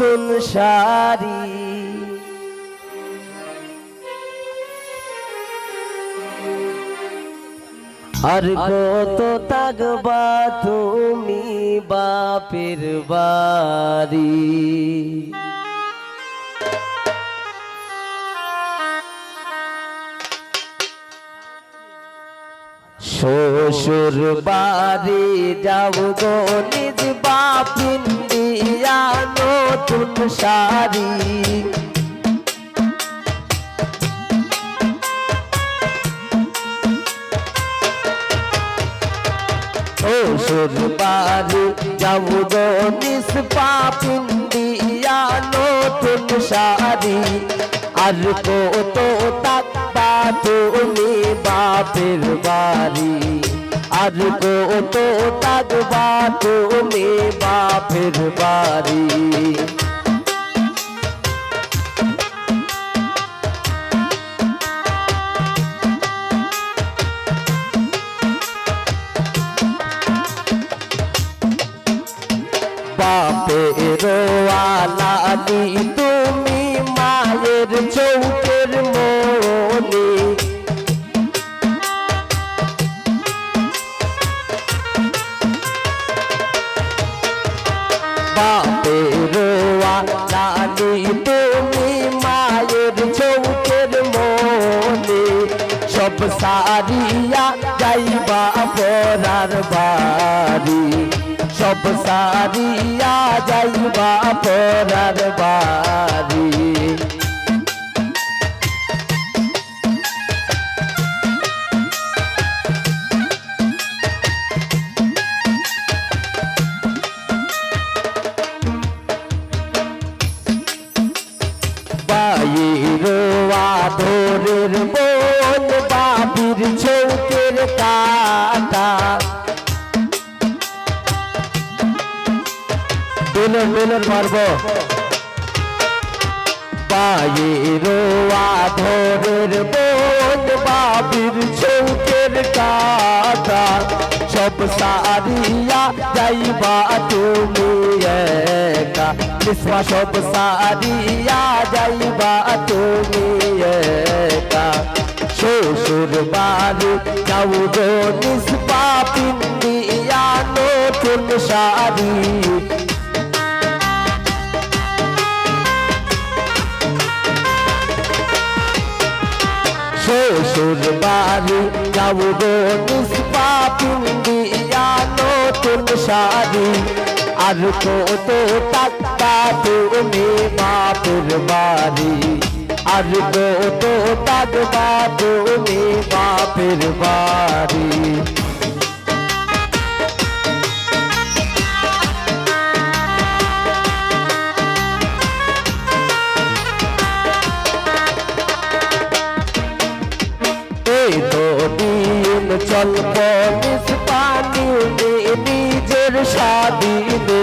নতুন শাড়ি। আর কত থাকবা তুমি বাপের বাড়ি। শ্বশুর বাড়ি যাব গো নিজ বাপিন দিয়া নতুন শাড়ি। শ্বশুর বাড়ি যাব গো নিজ বাপিন নতুন শাড়ি। আর কত তাকবা তুমি বাপের বাড়ি আর কত তাকবা তুমি বাপের বাড়ি বাপের আলাদি বাপের জানি তুমি মায়ের চৌকের মনে। সব সারিয়া যাইবা পরার বাড়ি। সব সারিয়া যাইবা পরার বাড়ি। বাইর আদরের বোন বাবির চৌকের কাটা। বেলন বেলন মারব। বাইর আধরের বোন বাবির চৌকের কাটা। সব সারিয়া যাইবা তুমি একা বিশ্বা সব সারিয়া যাইবা তুমি একা শ্বশুর বাড়ি যাও গো নিষ্পা পিন্দিয়া নতুন শাড়ি শ্বশুর বাড়ি, যাও গো নিষ্পা পিন্দিয়া নতুন শাড়ি। আর কত টাকা তুমি বাপের বাড়ি? আর কত টাকা তুমি বাপের বাড়ি? নিজ পানি নিজের স্বাধীনে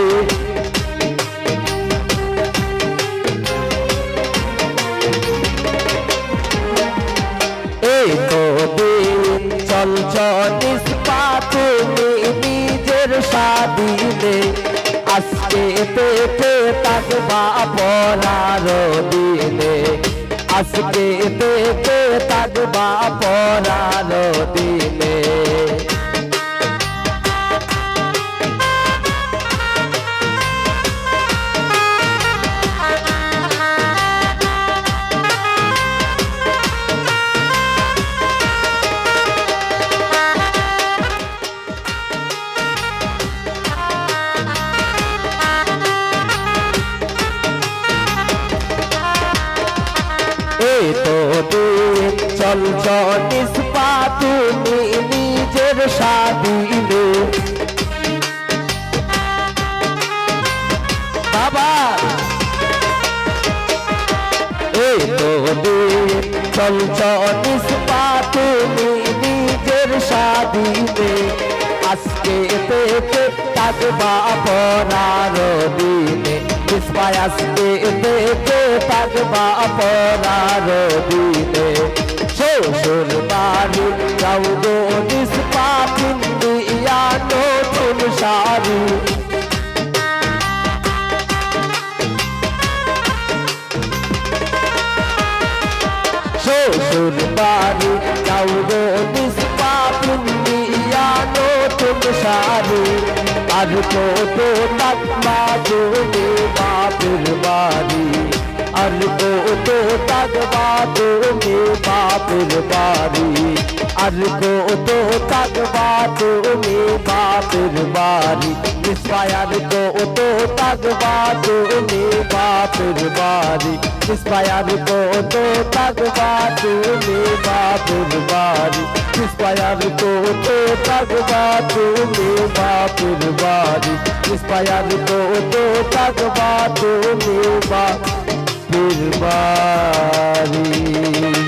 এই নিজের স্বাধীনে আজকে পেতে থাকবা পরার দিনে। আজকে পেতে থাকবা পরার দিনে। চল চলিস পা তুমি নিজের স্বাধীনে বাবা। এই তো দিন চল চলিস পা তুমি নিজের স্বাধীনে আজকে পেতে থাকবা পরার দিনে আজকে পেতে থাকবা পরার দিনে হুজুর বাড়ি যাও গো নিষ্পা পিন্দিয়া নতুন শাড়ি। শ্বশুর বাড়ি যাও আর তো তো তাক মা বাপের বাড়ি। আর কত তাকমা তুমি বাপের বাড়ি। আর কত তাকমা তুমি বাপের বাড়ি। ইস্পায়ার কত তাকমা তুমি বাপের বাড়ি। ইস্পায়ার কত তাকমা তুমি বাপের বাড়ি। ইস্পায়ার কত তাকমা তুমি বাপের বাড়ি। ইস্পায়ার কত তাকমা তুমি বাপের বাড়ি।